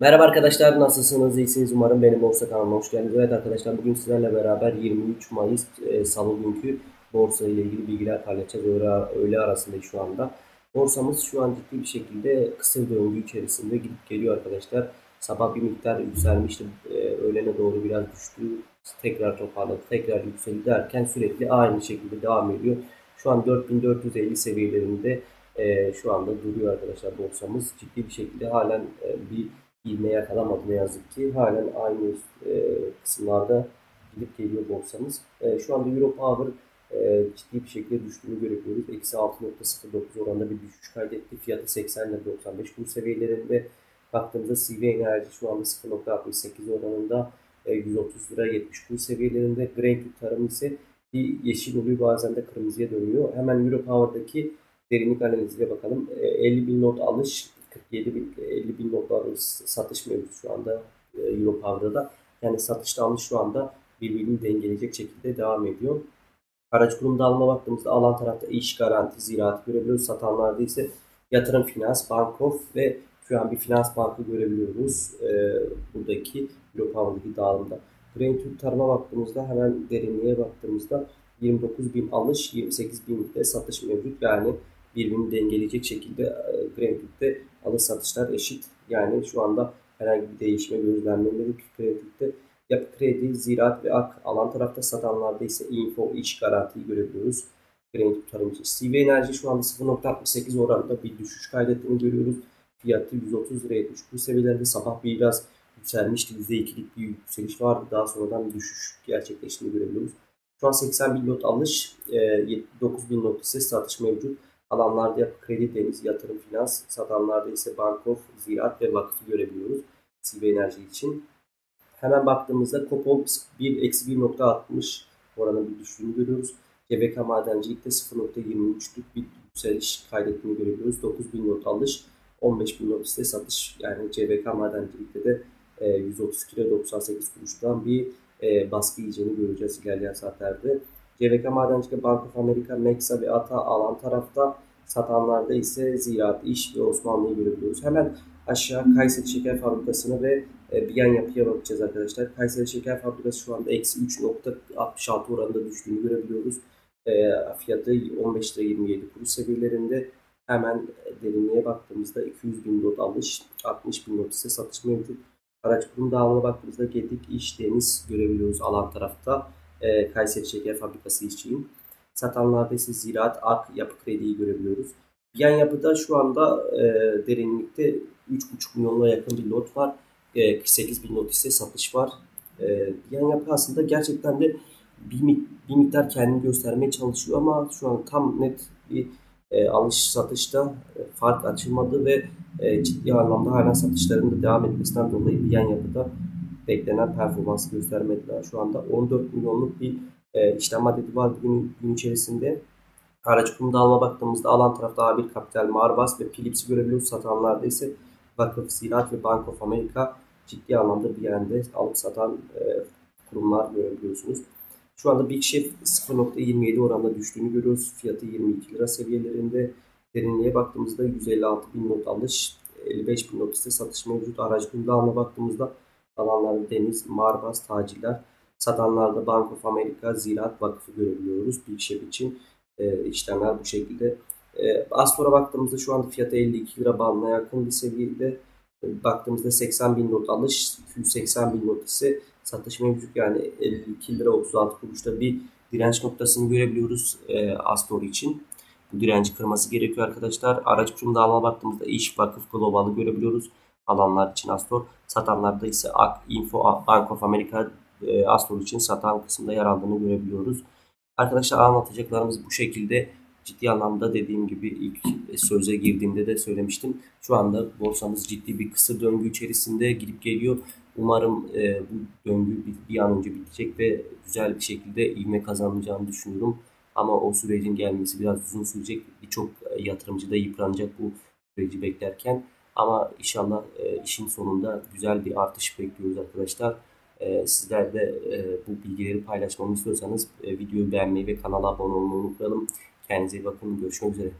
Merhaba arkadaşlar nasılsınız? İyisiniz umarım benim borsa kanalıma hoş geldiniz. Evet arkadaşlar bugün sizlerle beraber 23 Mayıs e, Salı günkü borsa ile ilgili bilgiler paylaşacağız. Öğle, öğle arasında şu anda. Borsamız şu an ciddi bir şekilde kısa döngü içerisinde gidip geliyor arkadaşlar. Sabah bir miktar yükselmişti. E, öğlene doğru biraz düştü. Tekrar toparladı. Tekrar yükseldi derken sürekli aynı şekilde devam ediyor. Şu an 4450 seviyelerinde e, şu anda duruyor arkadaşlar borsamız. Ciddi bir şekilde halen e, bir ivme yakalamadı ne yazık ki. Halen aynı e, kısımlarda gidip geliyor borsamız. E, şu anda Euro Power e, ciddi bir şekilde düştüğünü görebiliyoruz. Eksi 6.09 oranda bir düşüş kaydetti. Fiyatı 80 ile 95 bu seviyelerinde. Baktığımızda CV enerji şu anda 0.68 oranında e, 130 lira 70 bu seviyelerinde. Greenfield tarım ise bir yeşil oluyor bazen de kırmızıya dönüyor. Hemen Euro Power'daki derinlik analizine bakalım. E, 50 bin not alış 47 bin 50 bin notlar satış mevcut şu anda e, Euro Power'da da. Yani satışta alış şu anda birbirini dengeleyecek şekilde devam ediyor. Araç kurumda alma baktığımızda alan tarafta iş garanti, ziraat görebiliyoruz. Satanlarda ise yatırım finans, bankof ve QNB Finans Bank'ı görebiliyoruz. E, buradaki Euro Power'daki dağılımda. Green Türk tarıma baktığımızda hemen derinliğe baktığımızda 29 bin alış, 28 bin de satış mevcut. Yani birbirini dengeleyecek şekilde e, Greenfield'de alış satışlar eşit. Yani şu anda herhangi bir değişme gözlemlenmedi Greenfield'de. Yapı kredi, ziraat ve ak alan tarafta satanlarda ise info, iş garantiyi görebiliyoruz. Greenfield tarımcı. CV Enerji şu anda 0.68 oranında bir düşüş kaydettiğini görüyoruz. Fiyatı 130 liraya düştü. Bu seviyelerde sabah biraz yükselmişti. %2'lik bir yükseliş vardı. Daha sonradan düşüş gerçekleştiğini görebiliyoruz. Şu an 80 bin lot alış, 9 bin lot ise satış mevcut. Alanlarda yapı kredi, deniz, yatırım, finans, satanlarda ise bankof, ziraat ve vakıfı görebiliyoruz. CV enerji için. Hemen baktığımızda Kopol 1 eksi 1.60 oranı bir düştüğünü görüyoruz. CBK madencilikte 0.23'lük bir yükseliş kaydettiğini görebiliyoruz. 9000 not alış, 15.000 not ise satış. Yani CBK madencilikte de 132 lira 98 kuruştan bir e, baskı yiyeceğini göreceğiz ilerleyen saatlerde. CVK Madencilik, Bank of America, Nexa ve ATA alan tarafta satanlarda ise Ziraat, İş ve Osmanlı'yı görebiliyoruz. Hemen aşağı Kayseri Şeker Fabrikası'na ve e, Biyan Yapı'ya bakacağız arkadaşlar. Kayseri Şeker Fabrikası şu anda eksi 3.66 oranında düştüğünü görebiliyoruz. E, fiyatı 15 lira 27 kuruş seviyelerinde. Hemen derinliğe baktığımızda 200 bin lot alış, 60 bin lot ise satış mevcut. Araç kurum dağılımına baktığımızda Gedik, İş, Deniz görebiliyoruz alan tarafta e, Kayseri Şeker Fabrikası için. Satanlarda ise Ziraat, Ak, Yapı Kredi'yi görebiliyoruz. Yan yapıda şu anda e, derinlikte 3,5 milyonuna yakın bir lot var. E, 48 bin lot ise satış var. E, yan yapı aslında gerçekten de bir, bir miktar kendini göstermeye çalışıyor ama şu an tam net bir e, alış satışta e, fark açılmadı ve e, ciddi anlamda hala satışların da devam etmesinden dolayı bir yan yapıda beklenen performansı göstermediler. Şu anda 14 milyonluk bir e, işlem adedi var gün, gün içerisinde. Araç kurumda alma baktığımızda alan tarafta A1 Kapital, Marbas ve Philips'i görebiliyoruz. Satanlarda ise Vakıf, Ziraat ve Bank of America ciddi anlamda bir yerde alıp satan e, kurumlar görebiliyorsunuz. Şu anda Big Chef 0.27 oranında düştüğünü görüyoruz. Fiyatı 22 lira seviyelerinde. Derinliğe baktığımızda 156 bin not alış, 55 bin not ise satış mevcut. Araç kurumda alma baktığımızda alanlarda Deniz, Marbas, Taciller, satanlarda Bank of America, Ziraat Vakfı görebiliyoruz Big Chef için. E, işlemler bu şekilde. E, Astor'a baktığımızda şu anda fiyatı 52 lira bandına yakın bir seviyede. E, baktığımızda 80 bin not alış, 280 bin not ise satış mevcut. Yani 52 lira 36 kuruşta bir direnç noktasını görebiliyoruz e, Astor için. Bu direnci kırması gerekiyor arkadaşlar. Araç kurumda alma baktığımızda iş vakıf global'ı görebiliyoruz alanlar için Astor. Satanlarda ise AK, Info, Bank of America e, Astor için satan kısımda yer aldığını görebiliyoruz. Arkadaşlar anlatacaklarımız bu şekilde ciddi anlamda dediğim gibi ilk söze girdiğimde de söylemiştim. Şu anda borsamız ciddi bir kısır döngü içerisinde gidip geliyor. Umarım e, bu döngü bir, bir an önce bitecek ve güzel bir şekilde ivme kazanacağını düşünüyorum. Ama o sürecin gelmesi biraz uzun sürecek. Birçok yatırımcı da yıpranacak bu süreci beklerken. Ama inşallah e, işin sonunda güzel bir artış bekliyoruz arkadaşlar. E, sizler de e, bu bilgileri paylaşmamı istiyorsanız e, videoyu beğenmeyi ve kanala abone olmayı unutmayalım. Kendinize iyi bakın. Görüşmek üzere.